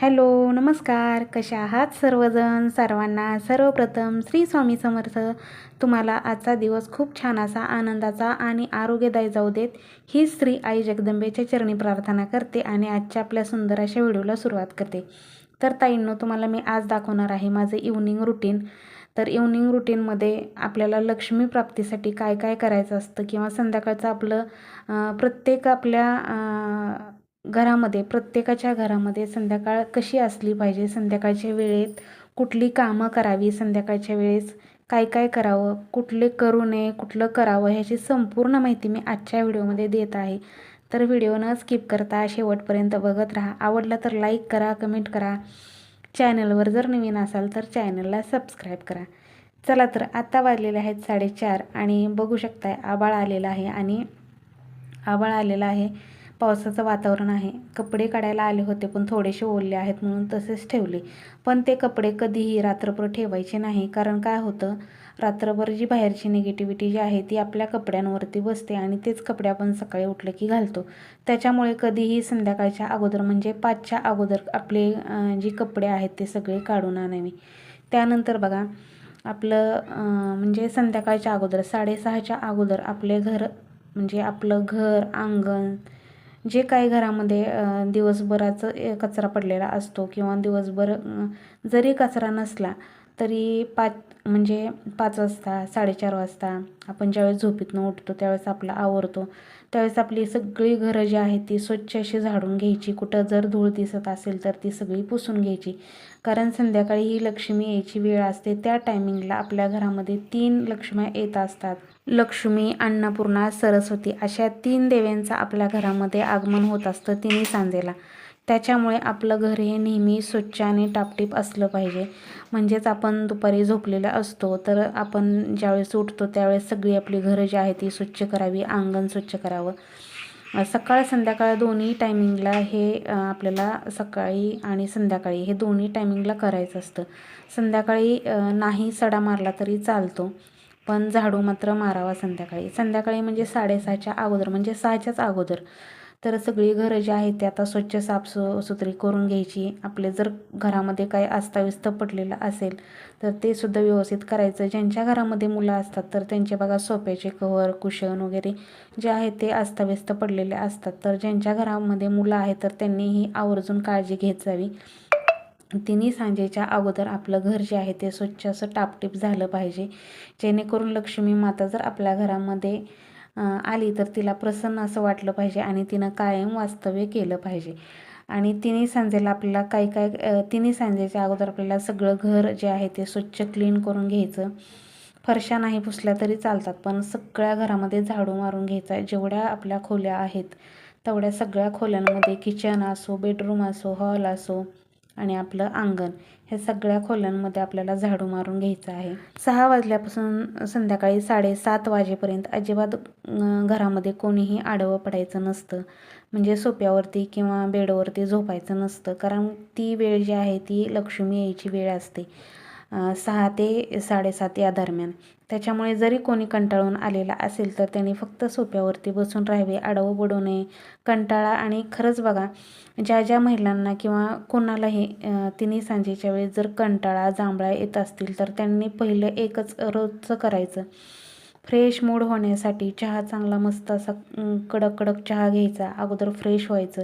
Hello नमस्कार. कशा आहात सर्वजण? सर्वांना सर्वप्रथम श्री स्वामी समर्थ. तुम्हाला आजचा दिवस खूप छान असा आनंदाचा आणि आरोग्यदायी जाऊ देत ही स्त्री आई जगदंबेच्या चरणी प्रार्थना करते आणि आजच्या आपल्या सुंदर अशा व्हिडिओला सुरुवात करते. तर ताईंनो तुम्हाला मी आज दाखवणार आहे माझं इव्हनिंग रुटीन तर इव्हनिंग रुटीनमध्ये आपल्याला लक्ष्मी प्राप्तीसाठी काय काय करायचं असतं किंवा संध्याकाळचं आपलं प्रत्येक आपल्या घरामध्ये प्रत्येकाच्या घरामध्ये संध्याकाळ कशी असली पाहिजे? संध्याकाळच्या वेळेत कुठली कामं करावी? संध्याकाळच्या वेळेस काय काय करावं? कुठले करू नये? कुठलं करावं? ह्याची संपूर्ण माहिती मी आजच्या व्हिडिओमध्ये देत आहे. तर व्हिडिओ न स्किप करता शेवटपर्यंत बघत राहा. आवडला तर लाईक करा कमेंट करा. चॅनलवर जर नवीन असाल तर चॅनलला सबस्क्राईब करा. चला तर आत्ता वाजलेले आहेत साडेचार आणि बघू शकताय आबाळ आलेला आहे आणि आबाळ आलेला आहे. पावसाचं वातावरण आहे. कपडे काढायला आले होते पण थोडेसे ओलले आहेत म्हणून तसेच ठेवले. पण ते कपडे कधीही रात्रभर ठेवायचे नाही. कारण काय होतं रात्रभर जी बाहेरची निगेटिव्हिटी जी आहे ती आपल्या कपड्यांवरती बसते आणि तेच कपडे आपण सकाळी उठलं की घालतो. त्याच्यामुळे कधीही संध्याकाळच्या अगोदर म्हणजे पाचच्या अगोदर आपले जी जे कपडे आहेत ते सगळे काढून आणावे. त्यानंतर बघा आपलं म्हणजे संध्याकाळच्या अगोदर साडेसहाच्या अगोदर आपले घर म्हणजे आपलं घर अंगण जे काही घरामध्ये दिवसभराचं ए, कचरा पडलेला असतो किंवा दिवसभर जरी कचरा नसला तरी पाच म्हणजे पाच वाजता साडेचार वाजता आपण ज्यावेळेस झोपेतनं उठतो त्यावेळेस आपला आवरतो. त्यावेळेस आपली सगळी घरं जी आहेत ती स्वच्छ अशी झाडून घ्यायची. कुठं जर धूळ दिसत असेल तर ती सगळी पुसून घ्यायची. कारण संध्याकाळी ही लक्ष्मी यायची वेळ असते. त्या टायमिंगला आपल्या घरामध्ये तीन लक्ष्म्या येत असतात. लक्ष्मी अन्नपूर्णा सरस्वती अशा तीन देव्यांचं आपल्या घरामध्ये आगमन होत असतं तिन्ही सांजेला. त्याच्यामुळे आपलं घर हे नेहमी स्वच्छ आणि टापटीप असलं पाहिजे. म्हणजेच आपण दुपारी झोपलेलं असतो तर आपण ज्यावेळेस उठतो त्यावेळेस सगळी आपली घरं जी आहे ती स्वच्छ करावी अंगण स्वच्छ करावं. सकाळ संध्याकाळ दोन्ही टायमिंगला हे आपल्याला सकाळी आणि संध्याकाळी हे दोन्ही टायमिंगला करायचं असतं. संध्याकाळी नाही सडा मारला तरी चालतो. पण झाडू मात्र मारावा संध्याकाळी. संध्याकाळी म्हणजे साडेसहाच्या अगोदर म्हणजे सहाच्याच अगोदर. तर सगळी घरं जी आहेत ते आता स्वच्छ साफसु सुथरी करून घ्यायची. आपले जर घरामध्ये काही अस्ताव्यस्त पडलेलं असेल तर ते सुद्धा व्यवस्थित करायचं. ज्यांच्या घरामध्ये मुलं असतात तर त्यांचे बघा सोप्याचे कवर कुशन वगैरे जे आहे ते अस्ताव्यस्त पडलेले असतात. तर ज्यांच्या घरामध्ये मुलं आहेत तर त्यांनीही आवर्जून काळजी घेत जावी. तिन्ही सांजेच्या अगोदर आपलं घर जे आहे ते स्वच्छ असं टापटीप झालं पाहिजे. जेणेकरून लक्ष्मी माता जर आपल्या घरामध्ये आली तर तिला प्रसन्न असं वाटलं पाहिजे आणि तिनं कायम वास्तव्य केलं पाहिजे. आणि तिन्ही सांजेला आपल्याला काय काय तिन्ही सांजेच्या अगोदर आपल्याला सगळं घर जे आहे ते स्वच्छ क्लीन करून घ्यायचं. फरशा नाही पुसल्या तरी चालतात पण सगळ्या घरामध्ये झाडू मारून घ्यायचा. जेवढ्या आपल्या खोल्या आहेत तेवढ्या सगळ्या खोल्यांमध्ये किचन असो बेडरूम असो हॉल असो आणि आपलं अंगण ह्या सगळ्या खोल्यांमध्ये आपल्याला झाडू मारून घ्यायचं आहे. सहा वाजल्यापासून संध्याकाळी साडेसात वाजेपर्यंत अजिबात घरामध्ये कोणीही आडवं पडायचं नसतं. म्हणजे सोप्यावरती किंवा बेडवरती झोपायचं नसतं. कारण ती वेळ जी आहे ती लक्ष्मी यायची वेळ असते. सहा ते साडेसात या दरम्यान. त्याच्यामुळे जरी कोणी कंटाळून आलेला असेल तर त्यांनी फक्त सोप्यावरती बसून राहावे आडवं बुडू नये. कंटाळा आणि खरंच बघा ज्या ज्या महिलांना किंवा कोणालाही तिने तिन्ही सांजेच्या वेळेस जर कंटाळा जांभळा येत असतील तर त्यांनी पहिलं एकच रोजचं करायचं. फ्रेश मूड होण्यासाठी चहा चांगला मस्त असा कडक कडक चहा घ्यायचा अगोदर फ्रेश व्हायचं.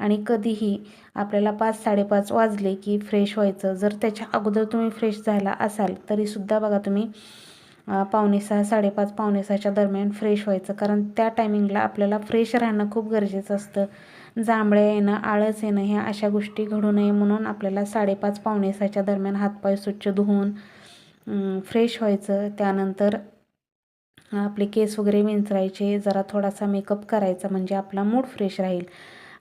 आणि कधीही आपल्याला पाच साडेपाच वाजले की फ्रेश व्हायचं. जर त्याच्या अगोदर तुम्ही फ्रेश झाला असाल तरीसुद्धा बघा तुम्ही पावणे सहा साडेपाच पावणे सहाच्या दरम्यान फ्रेश व्हायचं. कारण त्या टायमिंगला आपल्याला फ्रेश राहणं खूप गरजेचं असतं. जांभळ्या येणं आळस येणं ह्या अशा गोष्टी घडू नये म्हणून आपल्याला साडेपाच पावणे सहाच्या दरम्यान हातपाय स्वच्छ धुवून फ्रेश व्हायचं. त्यानंतर आपले केस वगैरे विंचरायचे. जरा थोडासा मेकअप करायचा म्हणजे आपला मूड फ्रेश राहील.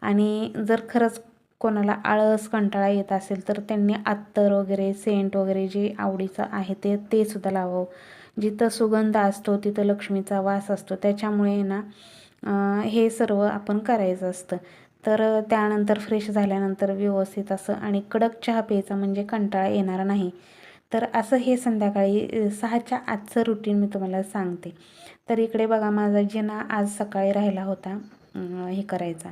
आणि जर खरंच कोणाला आळस कंटाळा येत असेल तर त्यांनी अत्तर वगैरे सेंट वगैरे जे आवडीचं आहे ते ते सुद्धा लावावं. जिथं सुगंध असतो तिथं लक्ष्मीचा वास असतो. त्याच्यामुळे ना हे सर्व आपण करायचं असतं. तर त्यानंतर फ्रेश झाल्यानंतर व्यवस्थित असं आणि कडक चहा प्यायचा म्हणजे कंटाळा येणार नाही. तर असं हे संध्याकाळी सहाच्या आजचं रुटीन मी तुम्हाला सांगते. तर इकडे बघा माझा जिना आज सकाळी राहिला होता हे करायचा.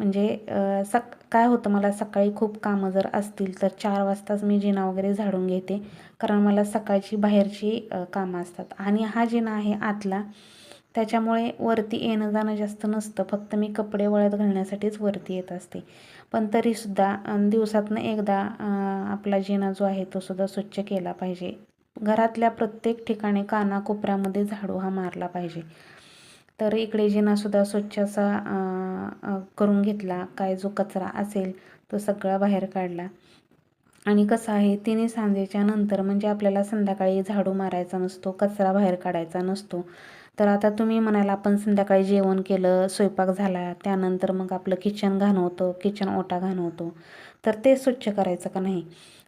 म्हणजे सक काय होतं मला सकाळी खूप कामं जर असतील तर चार वाजताच मी जिना वगैरे झाडून घेते. कारण मला सकाळची बाहेरची कामं असतात. आणि हा जिना आहे आतला. त्याच्यामुळे वरती येणं जाणं जास्त नसतं. फक्त मी कपडे वळत घालण्यासाठीच वरती येत असते. पण तरीसुद्धा दिवसातनं एकदा आपला जिना जो आहे तो सुद्धा स्वच्छ केला पाहिजे. घरातल्या प्रत्येक ठिकाणी कानाकोपऱ्यामध्ये झाडू हा मारला पाहिजे. तर इकडे जिनासुद्धा स्वच्छ असा करून घेतला. काय जो कचरा असेल तो सगळा बाहेर काढला. आणि कसं आहे तिन्ही सांजेच्या नंतर म्हणजे आपल्याला संध्याकाळी झाडू मारायचा नसतो कचरा बाहेर काढायचा नसतो. तर आता तुम्ही म्हणाला आपण संध्याकाळी जेवण केलं स्वयंपाक झाला त्यानंतर मग आपलं किचन घाण होतं किचन ओटा घाण होतो. तर ते स्वच्छ करायचं का नाही?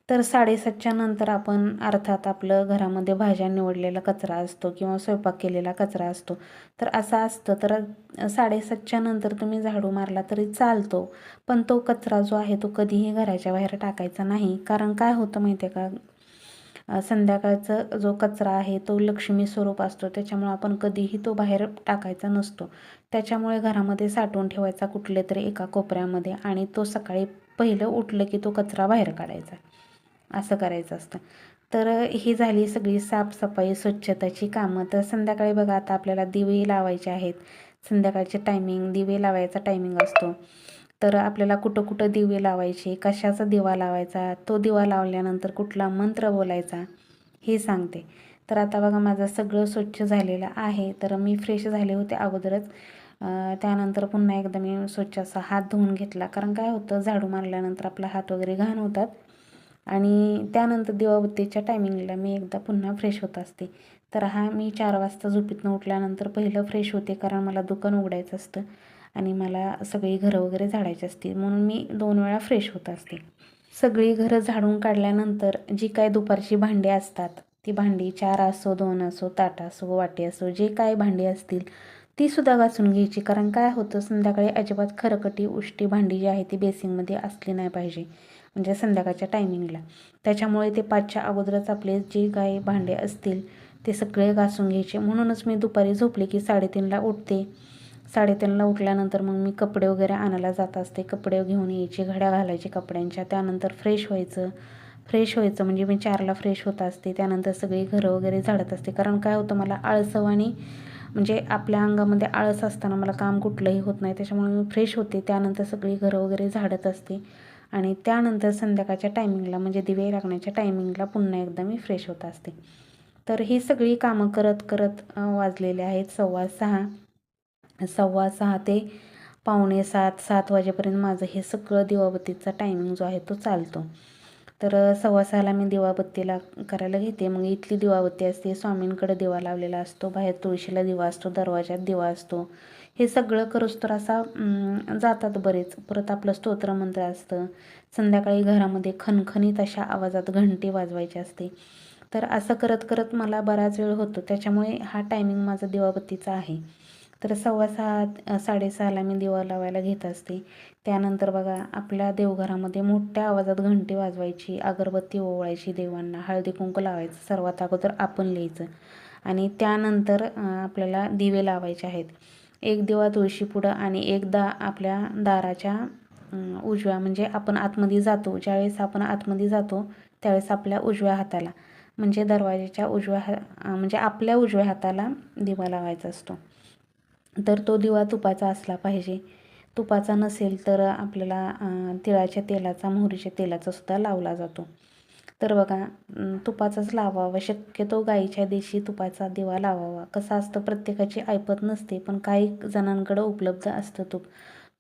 तर साडेसातच्या नंतर आपण अर्थात आपलं घरामध्ये भाज्या निवडलेला कचरा असतो किंवा स्वयंपाक केलेला कचरा असतो. तर असं असतं. तर साडेसातच्या नंतर तुम्ही झाडू मारला तरी चालतो. पण तो कचरा जो आहे तो कधीही घराच्या बाहेर टाकायचा नाही. कारण काय होतं माहिती आहे का संध्याकाळचा जो कचरा आहे तो लक्ष्मी स्वरूप असतो. त्याच्यामुळे आपण कधीही तो बाहेर टाकायचा नसतो. त्याच्यामुळे घरामध्ये साठवून ठेवायचा कुठले तरी एका कोपऱ्यामध्ये आणि तो सकाळी पहिलं उठलं की तो कचरा बाहेर काढायचा. असं करायचं असतं. तर ही झाली सगळी साफसफाई स्वच्छताची कामं. तर संध्याकाळी बघा आता आपल्याला दिवे लावायचे आहेत. संध्याकाळचे टायमिंग दिवे लावायचा टायमिंग असतो. तर आपल्याला कुठं कुठं दिवे लावायचे कशाचा दिवा लावायचा तो दिवा लावल्यानंतर कुठला मंत्र बोलायचा हे सांगते. तर आता बघा माझं सगळं स्वच्छ झालेलं आहे. तर मी फ्रेश झाले होते अगोदरच. त्यानंतर पुन्हा एकदा मी स्वच्छ असा हात धुवून घेतला. कारण काय होतं झाडू मारल्यानंतर आपला हात वगैरे घाण होतात. आणि त्यानंतर दिवाबत्तीच्या टायमिंगला मी एकदा पुन्हा फ्रेश होत असते. तर हा मी चार वाजता झोपेतनं उठल्यानंतर पहिलं फ्रेश होते कारण मला दुकान उघडायचं असतं आणि मला सगळी घरं वगैरे झाडायची असते. म्हणून मी दोन वेळा फ्रेश होत असते. सगळी घरं झाडून काढल्यानंतर जी काय दुपारची भांडी असतात ती भांडी चार असो दोन असो ताट असो वाटी असो जे काय भांडी असतील ती सुद्धा घासून घ्यायची. कारण काय होतं संध्याकाळी अजिबात खरकटी उष्टी भांडी जी आहे ती बेसिंगमध्ये असली नाही पाहिजे. म्हणजे संध्याकाळच्या टायमिंगला त्याच्यामुळे ते पाचच्या अगोदरच आपले जे काही भांडे असतील ते सगळे घासून घ्यायचे. म्हणूनच मी दुपारी झोपले की साडेतीनला उठते. साडेतीनला उठल्यानंतर मग मी कपडे वगैरे आणायला जात असते. कपडे घेऊन यायचे घड्या घालायचे कपड्यांच्या. त्यानंतर फ्रेश व्हायचं. फ्रेश व्हायचं म्हणजे मी चारला फ्रेश होत असते. त्यानंतर सगळी घरं वगैरे झाडत असते. कारण काय होतं मला आळसवाणी म्हणजे आपल्या अंगामध्ये आळस असताना मला काम कुठलंही होत नाही. त्याच्यामुळे मी फ्रेश होते. त्यानंतर सगळी घरं वगैरे झाडत असते. आणि त्यानंतर संध्याकाळच्या टायमिंगला म्हणजे दिवे लागण्याच्या टायमिंगला पुन्हा एकदा मी फ्रेश होत असते. तर ही सगळी कामं करत करत वाजलेले आहेत सव्वा सहा. सव्वा सहा ते पावणे सात सात वाजेपर्यंत माझं हे सगळं दिवाबत्तीचा टायमिंग जो आहे तो चालतो. तर सव्वा सहाला मी दिवाबत्तीला करायला घेते. मग इथली दिवाबत्ती असते स्वामींकडे दिवा लावलेला असतो बाहेर तुळशीला दिवा असतो दरवाजात दिवा असतो. हे सगळं करूस तर असा जातात बरेच. परत आपलं स्तोत्रमंत्र असतं. संध्याकाळी घरामध्ये खणखणीत अशा आवाजात घंटी वाजवायची असते. तर असं करत करत मला बराच वेळ होतो. त्याच्यामुळे हा टायमिंग माझा दिवाबत्तीचा आहे. तर सव्वा सहा साडेसहाला मी दिवा लावायला घेत असते. त्यानंतर बघा आपल्या देवघरामध्ये मोठ्या आवाजात घंटी वाजवायची अगरबत्ती ओवाळायची देवांना हळदी कुंकू लावायचं सर्वात अगोदर आपण लिहायचं. आणि त्यानंतर आपल्याला दिवे लावायचे आहेत. एक दिवा तुळशीपुढं आणि एकदा आपल्या दाराच्या उजव्या म्हणजे आपण आतमध्ये जातो ज्यावेळेस आपण आतमध्ये जातो त्यावेळेस आपल्या उजव्या हाताला म्हणजे दरवाजाच्या उजव्या हा म्हणजे आपल्या उजव्या हाताला दिवा लावायचा असतो. तर तो दिवा तुपाचा असला पाहिजे. तुपाचा नसेल तर आपल्याला तिळाच्या तेलाचा मोहरीच्या तेलाचा सुद्धा लावला जातो. तर बघा तुपाचाच लावावा. शक्यतो गाईच्या देशी तुपाचा दिवा लावावा. कसं असतं प्रत्येकाची ऐपत नसते पण काही जणांकडं उपलब्ध असतं तूप.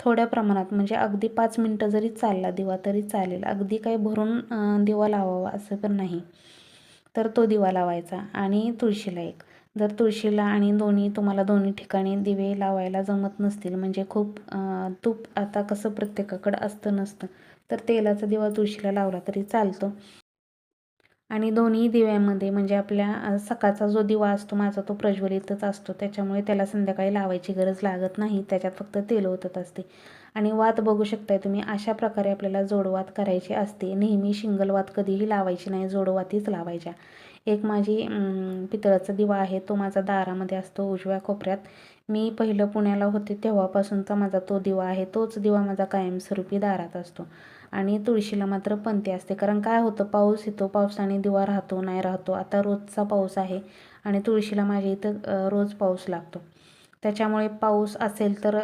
थोड्या प्रमाणात म्हणजे अगदी पाच मिनटं जरी चालला दिवा तरी चालेल. अगदी काही भरून दिवा लावावा असं पण नाही. तर तो दिवा लावायचा. आणि तुळशीला एक. जर तुळशीला आणि दोन्ही तुम्हाला दोन्ही ठिकाणी दिवे लावायला जमत नसतील म्हणजे खूप तूप आता कसं प्रत्येकाकडं असतं नसतं तर तेलाचा दिवा तुळशीला लावला तरी चालतो. आणि दोन्ही दिव्यामध्ये म्हणजे आपल्या सकाळचा जो दिवा असतो माझा तो प्रज्वलितच असतो त्याच्यामुळे त्याला संध्याकाळी लावायची गरज लागत नाही त्याच्यात फक्त तेल ओतत असते. आणि वात बघू शकताय तुम्ही अशा प्रकारे आपल्याला जोडवात करायची असते नेहमी शिंगल वात कधीही लावायची नाही जोडवातीच लावायच्या. एक माझी पितळाचा दिवा आहे तो माझा दारामध्ये असतो उजव्या कोपऱ्यात. मी पहिलं पुण्याला होते तेव्हापासूनचा माझा तो दिवा आहे तोच दिवा माझा कायमस्वरूपी दारात असतो. आणि तुळशीला मात्र पंथी असते. कारण काय होतं पाऊस येतो पावसाने दिवा राहतो नाही राहतो. आता रोजचा पाऊस आहे आणि तुळशीला माझ्या इथं रोज पाऊस लागतो. त्याच्यामुळे पाऊस असेल तर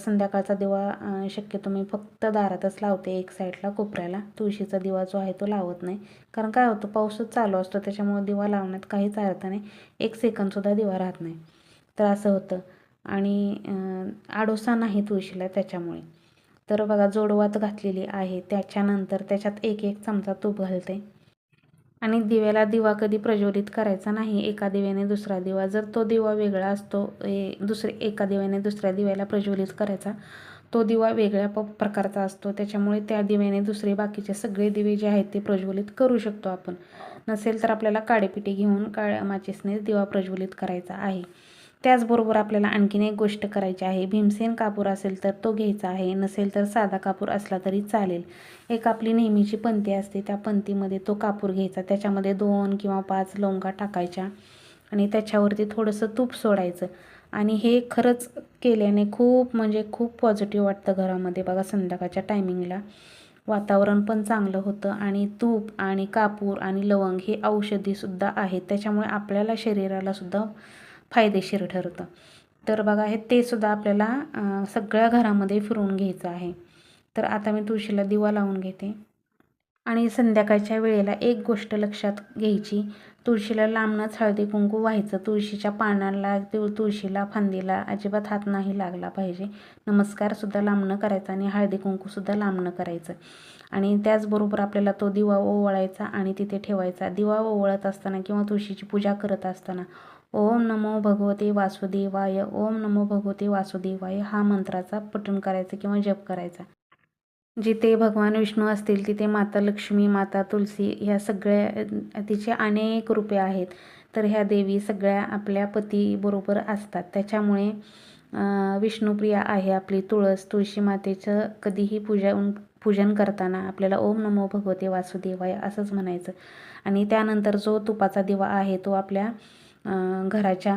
संध्याकाळचा दिवा शक्यतो मी फक्त दारातच लावते एक साईडला कोपऱ्याला. तुळशीचा दिवा जो आहे तो लावत नाही. कारण काय होतं पाऊसच चालू असतो त्याच्यामुळे दिवा लावण्यात काहीच अर्थ नाही. एक सेकंदसुद्धा दिवा राहत नाही. तर असं होतं. आणि आडोसा नाही तुळशीला त्याच्यामुळे. तर बघा जोडवात घातलेली आहे. त्याच्यानंतर त्याच्यात एक एक चमचा तूप घालते. आणि दिव्याला दिवा कधी प्रज्वलित करायचा नाही एका दिव्याने दुसरा दिवा. जर तो दिवा वेगळा असतो ए दुसरे एका दिव्याने दुसऱ्या दिव्याला प्रज्वलित करायचा तो दिवा वेगळ्या प प्रकारचा असतो. त्याच्यामुळे त्या दिव्याने दुसरे बाकीचे सगळे दिवे जे आहेत ते प्रज्वलित करू शकतो आपण. नसेल तर आपल्याला काडेपिटी घेऊन काळ्या माचीसने दिवा प्रज्वलित करायचा आहे. त्याचबरोबर आपल्याला आणखीन एक गोष्ट करायची आहे. भीमसेन कापूर असेल तर तो घ्यायचा आहे नसेल तर साधा कापूर असला तरी चालेल. एक आपली नेहमीची पंती असते त्या पंतीमध्ये तो कापूर घ्यायचा. त्याच्यामध्ये दोन किंवा पाच लवंगा टाकायच्या आणि त्याच्यावरती थोडंसं तूप सोडायचं. आणि हे खरंच केल्याने खूप म्हणजे खूप पॉझिटिव्ह वाटतं घरामध्ये. बघा संध्याकाळच्या टायमिंगला वातावरण पण चांगलं होतं आणि तूप आणि कापूर आणि लवंग हे औषधीसुद्धा आहेत. त्याच्यामुळे आपल्याला शरीरालासुद्धा फायदेशीर ठरतं. तर बघा हे ते सुद्धा आपल्याला सगळ्या घरामध्ये फिरवून घ्यायचं आहे. तर आता मी तुळशीला दिवा लावून घेते. आणि संध्याकाळच्या वेळेला एक गोष्ट लक्षात घ्यायची. तुळशीला लांबनंच हळदी कुंकू व्हायचं. तुळशीच्या पानाला तुळ तुळशीला फांदीला अजिबात हात नाही लागला पाहिजे. नमस्कारसुद्धा लांबणं करायचा आणि हळदी कुंकूसुद्धा लांबणं करायचं. आणि त्याचबरोबर आपल्याला तो दिवा ओवळायचा आणि तिथे ठेवायचा. दिवा ओवळत असताना किंवा तुळशीची पूजा करत असताना ओम नमो भगवते वासुदेवाय ओम नमो भगवते वासुदेवाय हा मंत्राचा पठण करायचं किंवा जप करायचा. जिथे भगवान विष्णू असतील तिथे माता लक्ष्मी माता तुलसी ह्या सगळ्या तिचे अनेक रूपे आहेत. तर ह्या देवी सगळ्या आपल्या पतीबरोबर असतात. त्याच्यामुळे विष्णुप्रिया आहे आपली तुळस तुळशी मातेचं कधीही पूजन पूजन करताना आपल्याला ओम नमो भगवते वासुदेवाय असंच म्हणायचं. आणि त्यानंतर जो तुपाचा दिवा आहे तो आपल्या घराच्या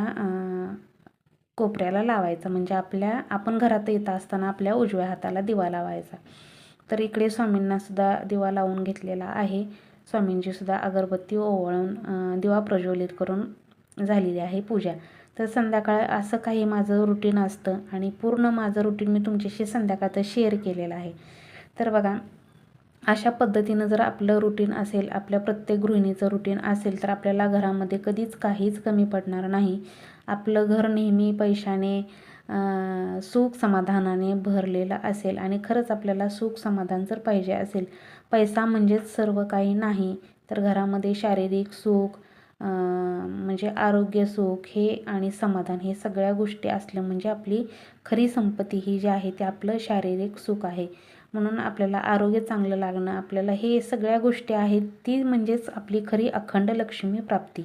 कोपऱ्याला लावायचा. म्हणजे आपल्या आपण घरात येत असताना आपल्या उजव्या हाताला दिवा लावायचा. तर इकडे स्वामींनासुद्धा दिवा लावून घेतलेला आहे. स्वामींचीसुद्धा अगरबत्ती ओवाळून दिवा प्रज्वलित करून झालेली आहे पूजा. तर संध्याकाळ असं काही माझं रुटीन असतं आणि पूर्ण माझं रुटीन मी तुमच्याशी संध्याकाळचं शेअर केलेलं आहे. तर बघा अशा पद्धतीनं जर आपलं रुटीन असेल आपल्या प्रत्येक गृहिणीचं रुटीन असेल तर आपल्याला घरामध्ये कधीच काहीच कमी पडणार नाही. आपलं घर नेहमी पैशाने सुख समाधानाने भरलेलं असेल आणि खरंच आपल्याला सुख समाधान जर पाहिजे असेल पैसा म्हणजेच सर्व काही नाही तर घरामध्ये शारीरिक सुख म्हणजे आरोग्य सुख हे आणि समाधान हे सगळ्या गोष्टी असल्या म्हणजे आपली खरी संपत्ती ही जी आहे ते आपलं शारीरिक सुख आहे. म्हणून आपल्याला आरोग्य चांगलं लागणं आपल्याला हे सगळ्या गोष्टी आहेत ती म्हणजेच आपली खरी अखंड लक्ष्मी प्राप्ती.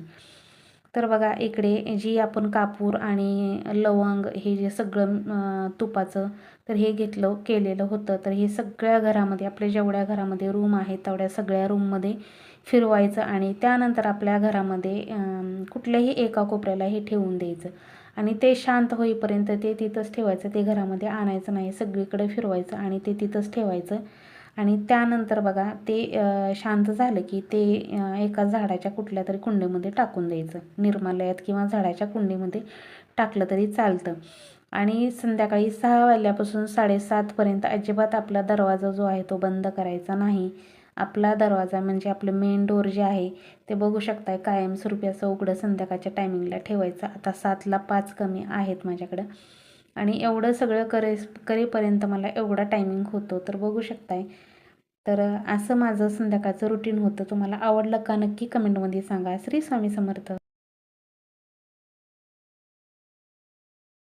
तर बघा इकडे जी आपण कापूर आणि लवंग हे जे सगळं तुपाचं तर हे घेतलं केलेलं होतं. तर हे सगळ्या घरामध्ये आपल्या जेवढ्या घरामध्ये रूम आहेत तेवढ्या सगळ्या रूममध्ये फिरवायचं आणि त्यानंतर आपल्या घरामध्ये कुठल्याही एका कोपऱ्याला हे ठेवून द्यायचं. आणि ते शांत होईपर्यंत ते तिथंच ठेवायचं. ते घरामध्ये आणायचं नाही. सगळीकडे फिरवायचं आणि ते तिथंच ठेवायचं. आणि त्यानंतर बघा ते शांत झालं की ते एका झाडाच्या कुठल्या तरी कुंडीमध्ये टाकून द्यायचं. निर्मालयात किंवा झाडाच्या कुंडीमध्ये टाकलं तरी चालतं. आणि संध्याकाळी सहा वाजल्यापासून साडेसातपर्यंत अजिबात आपला दरवाजा जो आहे तो बंद करायचा नाही. आपला दरवाजा म्हणजे आपलं मेन डोर जे आहे ते बघू शकताय कायमस्वरूपी असं उघडं संध्याकाळच्या टायमिंगला ठेवायचं. आता सातला पाच कमी आहेत माझ्याकडं. आणि एवढं सगळं करे करेपर्यंत मला एवढा टायमिंग होतो तर बघू शकताय. तर असं माझं संध्याकाळचं रुटीन होतं. तुम्हाला आवडलं का नक्की कमेंटमध्ये सांगा. श्री स्वामी समर्थ.